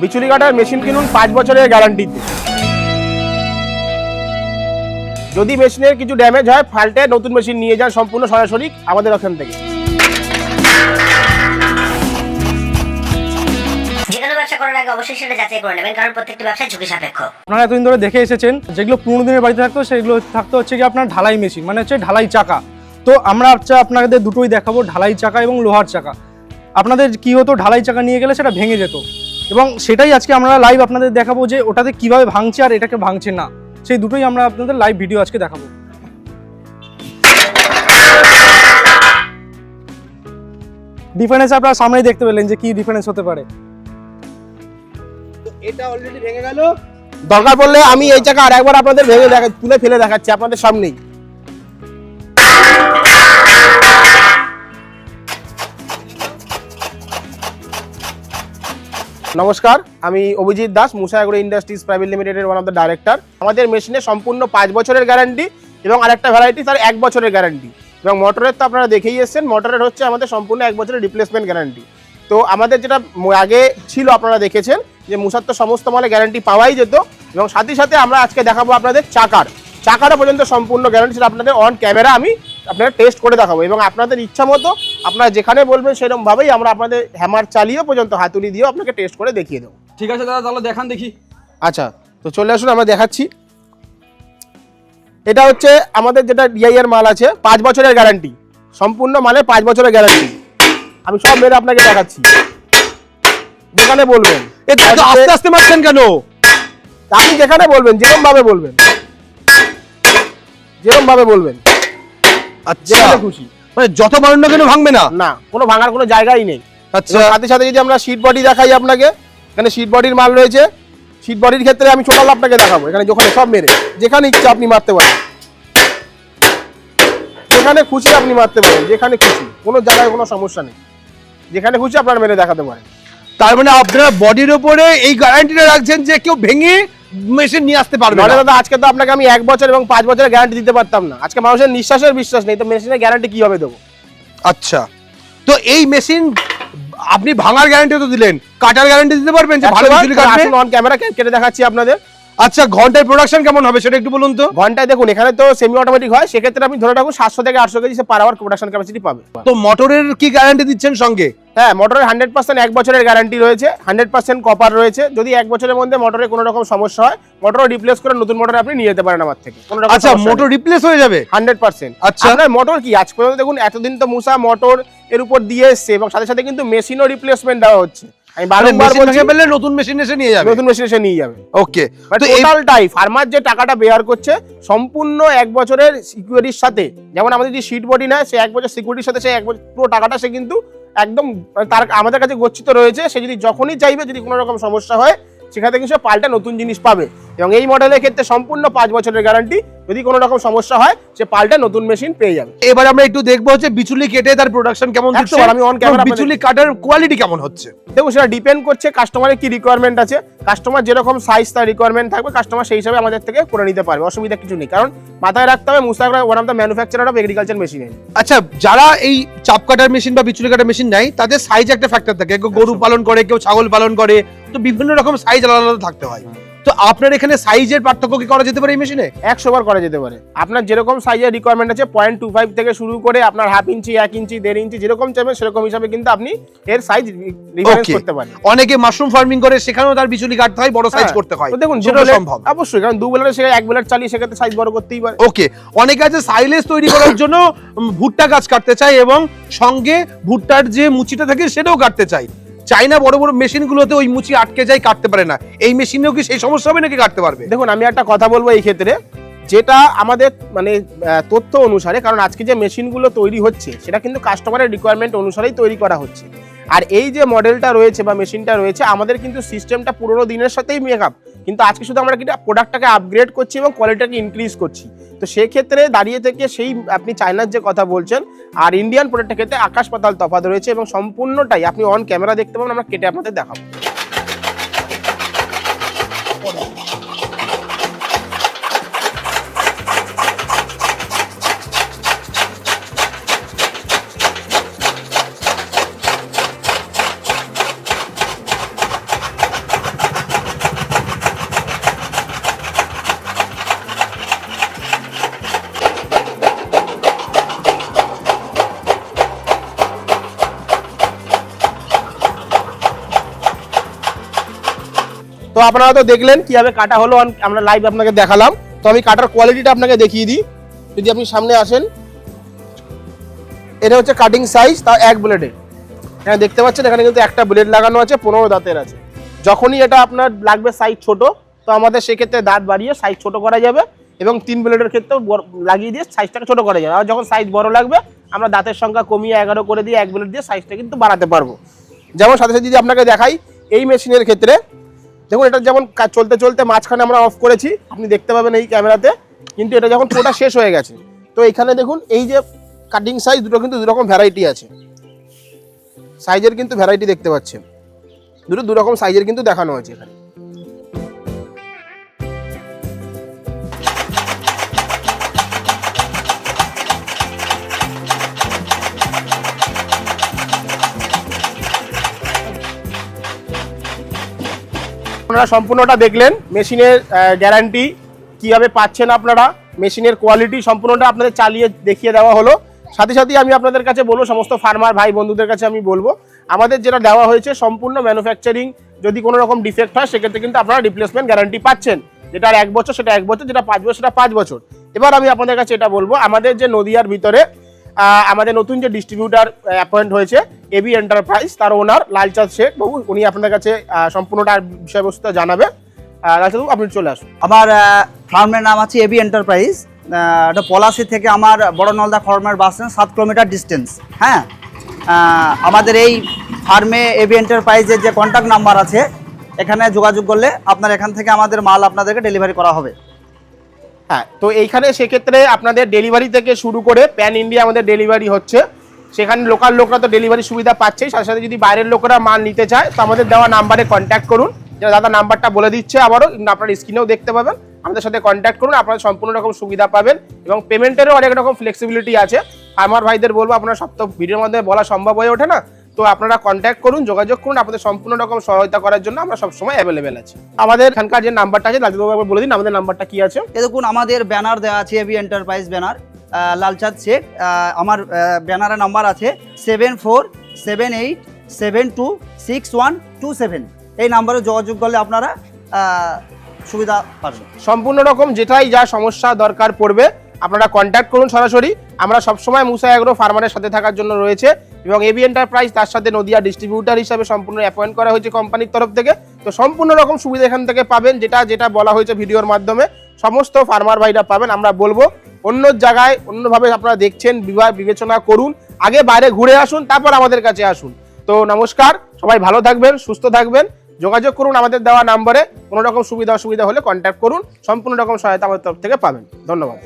বিচুলি কাটার machine কিনুন পাঁচ বছরের গ্যারান্টিতে। যদি মেশিনের কিছু ড্যামেজ হয় ফাল্টে নতুন মেশিন নিয়ে যান সম্পূর্ণ সরাসরি আমাদের ওখান থেকে। যে কোনো করার আগে অবশ্যই সেটা যাচাই করে নেবেন কারণ প্রত্যেকটি ব্যবসা ঝুঁকি সাপেক্ষ। আপনারা এতদিন ধরে দেখে এসেছেন যেগুলো পুরোনো দিনের বাড়িতে থাকতো সেগুলো থাকতো হচ্ছে কি আপনার ঢালাই মেশিন মানে হচ্ছে ঢালাই চাকা। তো আমরা হচ্ছে আপনাদের দুটোই দেখাবো ঢালাই চাকা এবং লোহার চাকা। আপনাদের কি হতো ঢালাই চাকা নিয়ে গেলে সেটা ভেঙে যেত। এবং সেটাই আজকে আমরা লাইভ আপনাদের দেখাবো যে ওটাতে কীভাবে ভাঙছে আর এটাকে ভাঙছে না। সেই দুটোই আমরা আপনাদের লাইভ ভিডিও আজকে দেখাবো। ডিফারেন্স আপনারা সামনেই দেখতে পেলেন যে কি ডিফারেন্স হতে পারে। এটা অলরেডি ভেঙে গেল। দরকার পড়লে আমি এই চাকা আর একবার আপনাদের ভেঙে দেখা তুলে ফেলে দেখাচ্ছি আপনাদের সামনেই। নমস্কার, আমি অভিজিৎ দাস, মুসা ইন্ডাস্ট্রিজ প্রাইভেট লিমিটেডের ওয়ান অফ দ্য ডাইরেক্টর আমাদের মেশিনে সম্পূর্ণ পাঁচ বছরের গ্যারান্টি এবং আরেকটা ভ্যারাইটি তার এক বছরের গ্যারান্টি এবং মোটরের তো আপনারা দেখেই এসেছেন মোটরের হচ্ছে আমাদের সম্পূর্ণ এক বছরের রিপ্লেসমেন্ট গ্যারান্টি তো আমাদের যেটা আগে ছিল, আপনারা দেখেছেন, যে মুসার তো সমস্ত মালে গ্যারান্টি পাওয়াই যেত। এবং সাথে সাথে আমরা আজকে দেখাবো আপনাদের চাকার। চাকাটা পর্যন্ত সম্পূর্ণ গ্যারান্টি সেটা আপনাদের অন ক্যামেরা আমি আপনাদের টেস্ট করে দেখাবো। এবং আপনাদের ইচ্ছা মতো আপনারা যেখানে বলবেন সেরকমভাবেই আমরা আপনাদের হ্যামার চালিয়েও পর্যন্ত হাতুড়ি দিয়েও আপনাকে টেস্ট করে দেখিয়ে দেবো। ঠিক আছে দাদা তাহলে দেখান দেখি। আচ্ছা তো চলে আসুন আমরা দেখাচ্ছি। এটা হচ্ছে আমাদের যেটা ডিআই এর মাল আছে পাঁচ বছরের গ্যারান্টি সম্পূর্ণ মালে পাঁচ বছরের গ্যারান্টি আমি সব মেরে আপনাকে দেখাচ্ছি। যেখানে বলবেন। আস্তে আস্তে মারছেন কেন? আপনি যেখানে বলবেন যেরকম ভাবে বলবেন। যেরকম ভাবে বলবেন। আচ্ছা। যেখানে খুশি। মানে যত মারুন না কেন ভাঙবে না? না কোনো ভাঙার কোনো জায়গাই নেই। আচ্ছা। সাথে সাথে যদি আমরা সিট বডি দেখাই আপনাকে এখানে সিট বডির মাল রয়েছে। সিট বডির ক্ষেত্রে আমি ছোটাল আপনাকে দেখাবো। এখানে যখন সব মেরে যেখানে ইচ্ছা আপনি মারতে পারেন। যেখানে খুশি আপনি মারতে পারেন যেখানে খুশি। কোনো জায়গায় কোনো সমস্যা নেই। যেখানে খুশি আপনার মেরে দেখাতে পারেন। তার মানে আপনারা বডির উপরে এই গ্যারান্টিটা রাখছেন যে কেউ ভেঙে মেশিন নিয়ে আসতে পারবে না। দাদা আজকে তো আপনাকে আমি এক বছর এবং পাঁচ বছরের গ্যারান্টি দিতে পারতাম না। আজকে মানুষের নিঃশ্বাসের বিশ্বাস নেই তো মেশিনের গ্যারান্টি কীভাবে দেবো? আচ্ছা। তো এই মেশিন আপনি ভাঙার গ্যারান্টি তো দিলেন কাটার গ্যারান্টি দিতে পারবেন যে ভালো বিজলি কাটবে অন ক্যামেরা কেটে দেখাচ্ছি আপনাদের। আচ্ছা ঘন্টায় প্রোডাকশন কেমন হবে সেটা একটু বলুন তো। ঘন্টায় দেখুন এখানে তো সেমি অটোমেটিক হয় সেক্ষেত্রে আপনি ধরে রাখুন সাতশো থেকে আটশো KG per hour production capacity পাবে। তো মোটরের কি গ্যারান্টি দিচ্ছেন সঙ্গে? হ্যাঁ মোটরের হান্ড্রেড পার্সেন্ট এক বছরের গ্যারান্টি রয়েছে হান্ড্রেড পার্সেন্ট কপার রয়েছে। যদি এক বছরের মধ্যে মোটরে কোনো রকম সমস্যা হয় মোটর রিপ্লেস করে নতুন মোটর আপনি নিয়ে যেতে পারেন আমার থেকে কোনো রকম আচ্ছা মোটর রিপ্লেস হয়ে যাবে? হান্ড্রেড পার্সেন্ট আচ্ছা। আপনার মোটর কি? আজ পর্যন্ত দেখুন এতদিন তো মুসা মোটর এর উপর দিয়ে এসছে এবং সাথে সাথে কিন্তু মেশিনও রিপ্লেসমেন্ট দেওয়া হচ্ছে। আমি মানে বলছি নতুন মেশিন এসে নিয়ে যাবে? নতুন মেশিন এসে নিয়ে যাবে। ওকে তো টোটালটাই ফার্মার যে টাকাটা বেয়ার করছে সম্পূর্ণ এক বছরের সিকিউরিটির সাথে যেমন আমাদের যদি সিট বডি নেয় সে এক বছর সিকিউরিটির সাথে সে এক বছর পুরো টাকাটা সে কিন্তু একদম মানে তার আমাদের কাছে গচ্ছিত রয়েছে, সে যদি যখনই চাইবে, যদি কোনো রকম সমস্যা হয়, সেখান থেকে সে পাল্টা নতুন জিনিস পাবে। এবং এই মডেলের ক্ষেত্রে সম্পূর্ণ পাঁচ বছরের গ্যারান্টি যদি কোনো রকম সমস্যা হয় সে পাল্টা নতুন মেশিন পেয়ে যাবে। এবার আমরা একটু দেখব হচ্ছে বিচুলি কেটে তার প্রোডাকশন কেমন আমি camera এবং বিচুলি কাটার কোয়ালিটি কেমন হচ্ছে? দেখুন সেটা ডিপেন্ড করছে কাস্টমারের কি রিকোয়ারমেন্ট আছে। কাস্টমার যেরকম সাইজ তার রিকোয়ারমেন্ট থাকবে কাস্টমার সেই হিসাবে আমাদের থেকে করে নিতে পারবে অসুবিধা কিছু নেই। কারণ মাথায় রাখতে হবে মুসাগরা one of the manufacturer of agriculture machine আচ্ছা যারা এই চাপ কাটার মেশিন বা বিচুলি কাটার মেশিন নেয় তাদের সাইজ একটা ফ্যাক্টর থাকে। কেউ গরু পালন করে কেউ ছাগল পালন করে তো বিভিন্ন রকম সাইজ আলাদা আলাদা থাকতে হয়। তো আপনার এখানে সাইজের পার্থক্য কি করা যেতে পারে এই মেশিনে একশো বার করা যেতে পারে। আপনার যেরকম সাইজের রিকোয়ারমেন্ট আছে পয়েন্ট টু ফাইভ থেকে শুরু করে আপনার হাফ ইঞ্চি এক ইঞ্চি দেড় ইঞ্চি যেরকম চাইবেন সেরকম হিসাবে কিন্তু আপনি এর সাইজ রিফারেন্স করতে পারেন। অনেকে মাশরুম ফার্মিং করে সেখানেও তার বিচুলি কাটতে হয় বড় সাইজ হ্যাঁ, করতে হয়। দেখুন সেটা সম্ভব। অবশ্যই কারণ দু বেলার সে এক বেলার চালিয়ে সেক্ষেত্রে সাইজ বড় করতেই পারে। ওকে অনেকে আছে সাইলেজ তৈরি করার জন্য ভুট্টা গাছ কাটতে চায় এবং সঙ্গে ভুট্টার যে মুচিটা থাকে সেটাও কাটতে চায়। চাইনা বড় বড় মেশিনগুলোতে ওই মুচি আটকে যায়, কাটতে পারে না। এই মেশিনেও কি সেই সমস্যা হবে নাকি কাটতে পারবে? দেখুন, আমি একটা কথা বলব এই ক্ষেত্রে। যেটা আমাদের মানে তথ্য অনুসারে, কারণ আজকে যে মেশিনগুলো তৈরি হচ্ছে, সেটা কিন্তু কাস্টমারের রিকোয়ারমেন্ট অনুসারেই তৈরি করা হচ্ছে। আর এই যে মডেলটা রয়েছে বা মেশিনটা রয়েছে, আমাদের কিন্তু সিস্টেমটা পুরোনো দিনের সাথেই মেকআপ কিন্তু আজকে শুধু আমরা কিন্তু প্রোডাক্টটাকে আপগ্রেড করছি এবং কোয়ালিটিটাকে ইনক্রিজ করছি। তো সেক্ষেত্রে দাঁড়িয়ে থেকে সেই আপনি চায়নার যে কথা বলছেন, আর ইন্ডিয়ান প্রোডাক্টের ক্ষেত্রে আকাশ পাতাল তফাত রয়েছে এবং সম্পূর্ণটাই আপনি অন ক্যামেরা দেখতে পাবেন, আমরা কেটে আপনাদের দেখাবো। তো আপনারা তো দেখলেন কীভাবে কাটা হলো আমরা লাইভ আপনাকে দেখালাম। তো আমি কাটার কোয়ালিটিটা আপনাকে দেখিয়ে দিই। যদি আপনি সামনে আসেন, এটা হচ্ছে কাটিং সাইজ তা এক ব্লেডের হ্যাঁ দেখতে পাচ্ছেন, এখানে কিন্তু একটা ব্লেড লাগানো আছে, পনেরো দাঁতের আছে। যখনই এটা আপনার লাগবে সাইজ ছোট, তো আমাদের সেক্ষেত্রে দাঁত বাড়িয়ে সাইজ ছোট করা যাবে এবং তিন ব্লেডের ক্ষেত্রেও লাগিয়ে দিয়ে সাইজটাকে ছোট করা যাবে। আর যখন সাইজ বড় লাগবে, আমরা দাঁতের সংখ্যা কমিয়ে এগারো করে দিয়ে এক ব্লেড দিয়ে সাইজটা কিন্তু বাড়াতে পারব। যেমন সাথে সাথে যদি আপনাকে দেখাই, এই মেশিনের ক্ষেত্রে দেখুন, এটা যেমন চলতে চলতে মাঝখানে আমরা অফ করেছি, আপনি দেখতে পাবেন এই ক্যামেরাতে কিন্তু এটা যখন পুরোটা শেষ হয়ে গেছে, তো এখানে দেখুন, এই যে কাটিং সাইজ দুটো কিন্তু দুরকম ভ্যারাইটি আছে। সাইজের কিন্তু ভ্যারাইটি দেখতে পাচ্ছেন। দুটো দুরকম সাইজের কিন্তু দেখানো হয়েছে এখানে। আপনারা সম্পূর্ণটা দেখলেন। মেশিনের গ্যারান্টি কীভাবে পাচ্ছেন আপনারা, মেশিনের কোয়ালিটি সম্পূর্ণটা আপনাদের চালিয়ে দেখিয়ে দেওয়া হলো। সাথে সাথে আমি আপনাদের কাছে বলব, সমস্ত ফার্মার ভাই বন্ধুদের কাছে আমি বলব, আমাদের যেটা দেওয়া হয়েছে সম্পূর্ণ ম্যানুফ্যাকচারিং যদি কোনো রকম ডিফেক্ট হয়, সেক্ষেত্রে কিন্তু আপনারা রিপ্লেসমেন্ট গ্যারান্টি পাচ্ছেন। যেটা এক বছর, সেটা এক বছর, যেটা পাঁচ বছর, সেটা পাঁচ বছর। এবার আমি আপনাদের কাছে এটা বলব, আমাদের যে নদিয়ার ভিতরে আমাদের নতুন যে ডিস্ট্রিবিউটার অ্যাপয়েন্ট হয়েছে এবি এন্টারপ্রাইজ তার ওনার লালচাঁদ শেখ বাবু, উনি আপনাদের কাছে সম্পূর্ণটা বিষয়বস্তু জানাবে। লালচাঁদ আপনি চলে আসুন। আমার ফার্মের নাম আছে এবি এন্টারপ্রাইজ এটা পলাশি থেকে আমার বড় নলদা ফার্মের বাস স্ট্যান্ড সাত কিলোমিটার ডিস্টেন্স হ্যাঁ? আমাদের এই ফার্মে এবি এন্টারপ্রাইজের যে কন্ট্যাক্ট নাম্বার আছে, এখানে যোগাযোগ করলে আপনার এখান থেকে আমাদের মাল আপনাদেরকে ডেলিভারি করা হবে। হ্যাঁ তো এইখানে সেক্ষেত্রে আপনাদের ডেলিভারি থেকে শুরু করে প্যান ইন্ডিয়া আমাদের ডেলিভারি হচ্ছে। সেখানে লোকাল লোকরা তো ডেলিভারি সুবিধা পাচ্ছেই, সাথে সাথে যদি বাইরের লোকেরা মাল নিতে চায়, তো আমাদের দেওয়া নাম্বারে কন্ট্যাক্ট করুন। দাদা নাম্বারটা বলে দিচ্ছে আবারও, আপনার স্ক্রিনেও দেখতে পাবেন। আমাদের সাথে কন্ট্যাক্ট করুন, আপনারা সম্পূর্ণ রকম সুবিধা পাবেন এবং পেমেন্টেরও অনেক রকম ফ্লেক্সিবিলিটি আছে। আমার ভাইদের বলব, আপনারা সব তো ভিডিওর মধ্যে বলা সম্ভব হয়ে ওঠে না। তো আপনারা কন্ট্যাক্ট করুন যোগাযোগ করুন আপনাদের সম্পূর্ণ রকম সহায়তা করার জন্য আমরা সবসময় অ্যাভেলেবেল আছি। আমাদের এখানকার যে নাম্বারটা আছে দাদু একবার বলে দিন আমাদের নাম্বারটা কি আছে? দেখুন আমাদের ব্যানার দেওয়া আছে AB enterprise banner Lalchand Sheikh আমার ব্যানারের নাম্বার আছে seven four seven eight seven two six one two seven এই নাম্বারে যোগাযোগ করলে আপনারা সুবিধা পাবেন। সম্পূর্ণ রকম যেটাই যা সমস্যা দরকার পড়বে আপনারা কন্ট্যাক্ট করুন সরাসরি। আমরা সবসময় মুসা অ্যাগ্রো ফার্মারের সাথে থাকার জন্য রয়েছে। এবং এবি এন্টারপ্রাইজ তার সাথে নদিয়া ডিস্ট্রিবিউটার হিসাবে সম্পূর্ণ অ্যাপয়েন্ট করা হয়েছে কোম্পানির তরফ থেকে। তো সম্পূর্ণ রকম সুবিধা এখান থেকে পাবেন, যেটা যেটা বলা হয়েছে ভিডিওর মাধ্যমে। সমস্ত ফার্মার ভাইরা পাবেন, আমরা বলব, অন্য জায়গায় অন্যভাবে আপনারা দেখছেন বিবাহ বিবেচনা করুন, আগে বাইরে ঘুরে আসুন, তারপর আমাদের কাছে আসুন। তো নমস্কার, সবাই ভালো থাকবেন, সুস্থ থাকবেন, যোগাযোগ করুন আমাদের দেওয়া নাম্বারে, কোনো রকম সুবিধা অসুবিধা হলে কন্ট্যাক্ট করুন, সম্পূর্ণ রকম সহায়তা আমাদের তরফ থেকে পাবেন। ধন্যবাদ।